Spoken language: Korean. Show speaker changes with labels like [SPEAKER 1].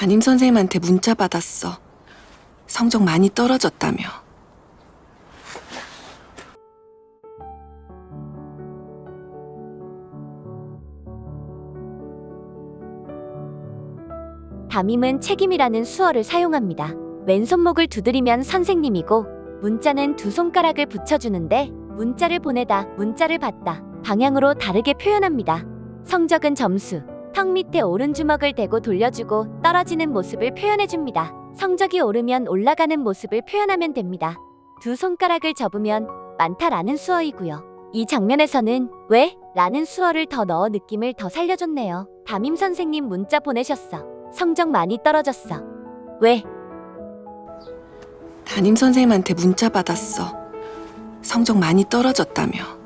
[SPEAKER 1] 담임 선생님한테 문자 받았어. 성적 많이 떨어졌다며.
[SPEAKER 2] 담임은 책임이라는 수어를 사용합니다. 왼손목을 두드리면 선생님이고 문자는 두 손가락을 붙여주는데 문자를 보내다, 문자를 받다 방향으로 다르게 표현합니다. 성적은 점수, 턱 밑에 오른주먹을 대고 돌려주고 떨어지는 모습을 표현해줍니다. 성적이 오르면 올라가는 모습을 표현하면 됩니다. 두 손가락을 접으면 많다라는 수어이고요. 이 장면에서는 왜? 라는 수어를 더 넣어 느낌을 더 살려줬네요. 담임 선생님 문자 보내셨어. 성적 많이 떨어졌어. 왜?
[SPEAKER 1] 담임 선생님한테 문자 받았어. 성적 많이 떨어졌다며.